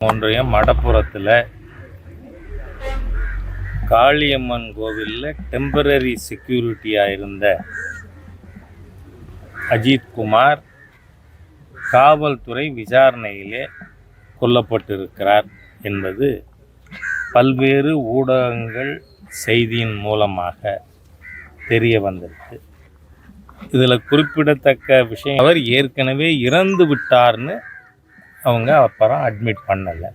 ஒன்றியம் மடப்புறத்தில் காளியம்மன் கோவிலில் டெம்பரரி செக்யூரிட்டியாக இருந்த அஜித்குமார் காவல்துறை விசாரணையிலே கொல்லப்பட்டிருக்கிறார் என்பது பல்வேறு ஊடகங்கள் செய்தியின் மூலமாக தெரிய வந்திருக்கு. இதில் குறிப்பிடத்தக்க விஷயம் அவர் ஏற்கனவே இறந்து விட்டார்னு அவங்க அப்புறம் அட்மிட் பண்ணலை.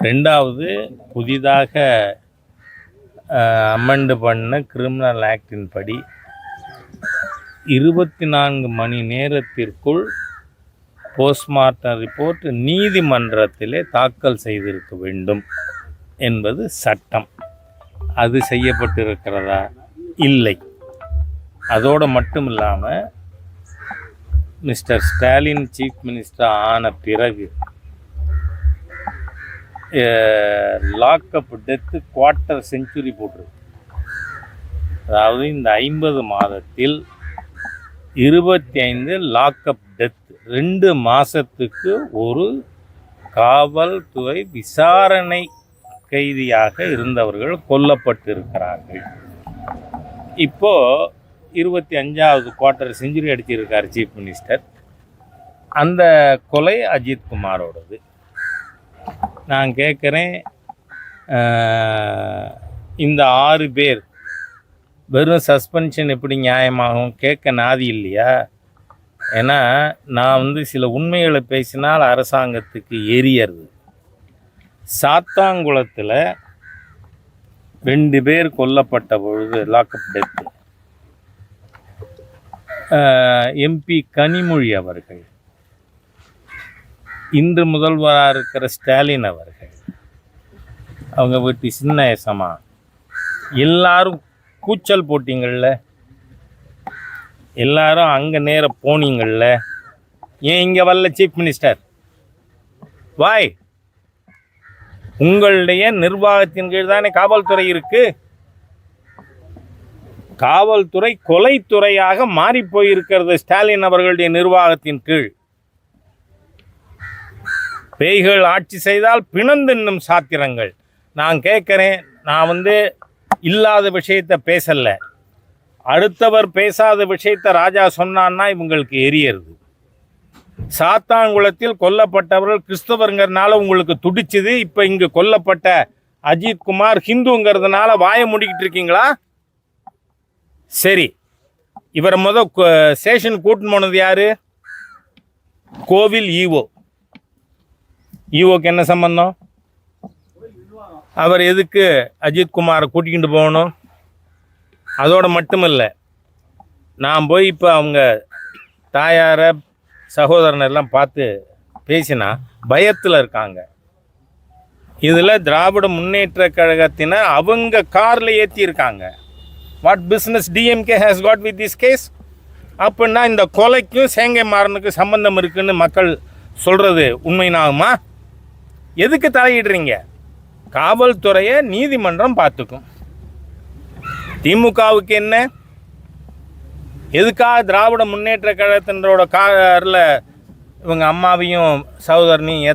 ரெண்டாவது புதிதாக அமெண்டு பண்ண கிரிமினல் ஆக்டின் படி இருபத்தி நான்கு மணி நேரத்திற்குள் போஸ்ட்மார்ட்டம் ரிப்போர்ட் நீதிமன்றத்திலே தாக்கல் செய்திருக்க வேண்டும் என்பது சட்டம். அது செய்யப்பட்டிருக்கிறதா? இல்லை. அதோடு மட்டும் இல்லாமல் மிஸ்டர் ஸ்டாலின் சீஃப் மினிஸ்டர் ஆன பிறகு லாக்அப் டெத்து குவார்ட்டர் செஞ்சுரி போட்டிருக்கு. அதாவது இந்த ஐம்பது மாதத்தில் இருபத்தி ஐந்து லாக்அப் டெத் ரெண்டு மாதத்துக்கு ஒரு காவல்துறை விசாரணை கைதியாக இருந்தவர்கள் கொல்லப்பட்டிருக்கிறார்கள். இப்போது இருபத்தி அஞ்சாவது குவார்ட்டர் செஞ்சுரி அடிச்சிருக்கார் சீஃப் மினிஸ்டர் அந்த கொலை அஜித் குமாரோடது. நான் கேட்குறேன் இந்த ஆறு பேர் வெறும் சஸ்பென்ஷன் எப்படி நியாயமாகும்? கேட்க நாதி இல்லையா? ஏன்னா நான் வந்து சில உண்மைகளை பேசினால் அரசாங்கத்துக்கு எரியறது சாத்தாங்குளத்தில் ரெண்டு பேர் கொல்லப்பட்ட பொழுது லாக்அப் டெத்து எம்பி கனிமொழி அவர்கள் இன்று முதல்வராக இருக்கிற ஸ்டாலின் அவர்கள் அவங்க வீட்டு சின்ன ஏசமா எல்லாரும் கூச்சல் போட்டிங்கள்ல எல்லாரும் அங்கே நேர போனீங்கள்ல ஏன் இங்கே வரல சீஃப் மினிஸ்டர் வாய் உங்களுடைய நிர்வாகத்தின் கீழ் தானே காவல்துறை இருக்குது காவல்துறை கொலைத்துறையாக மாறி போயிருக்கிறது ஸ்டாலின் அவர்களுடைய நிர்வாகத்தின் கீழ். பேய்கள் ஆட்சி செய்தால் பிணந்தென்னும் சாத்திரங்கள். நான் கேட்குறேன் நான் வந்து இல்லாத விஷயத்தை பேசலை. அடுத்தவர் பேசாத விஷயத்தை ராஜா சொன்னான்னா இவங்களுக்கு எரியறது. சாத்தாங்குளத்தில் கொல்லப்பட்டவர்கள் கிறிஸ்தவருங்கிறதுனால உங்களுக்கு துடிச்சுது இப்போ இங்கே கொல்லப்பட்ட அஜித் குமார் ஹிந்துங்கிறதுனால வாய முடிக்கிட்டு இருக்கீங்களா? சரி. இவரை முத ஸ்டேஷன் கூட்டின்னு போனது யாரு? கோவில் ஈஓ ஈஓக்கு என்ன சம்பந்தம்? அவர் எதுக்கு அஜித் குமாரை கூட்டிக்கிட்டு போகணும்? அதோடு மட்டுமில்ல நான் போய் இப்போ அவங்க தாயாரை சகோதரனை எல்லாம் பார்த்து பேசினா பயத்தில் இருக்காங்க. இதில் திராவிட முன்னேற்ற கழகத்தினர் அவங்க காரில் ஏற்றியிருக்காங்க what business DMK has got with this case அப்படின்னா இந்த கொலைக்கும் சேங்கை மாறனுக்கும் சம்பந்தம் இருக்குன்னு மக்கள் சொல்கிறது உண்மையினாகுமா எதுக்கு தலையிடுறீங்க? காவல்துறையை நீதிமன்றம் பார்த்துக்கும். திமுகவுக்கு என்ன? எதுக்காக திராவிட முன்னேற்ற கழகத்தினரோட காரில் இவங்க அம்மாவையும் சகோதரனையும் ஏற்ற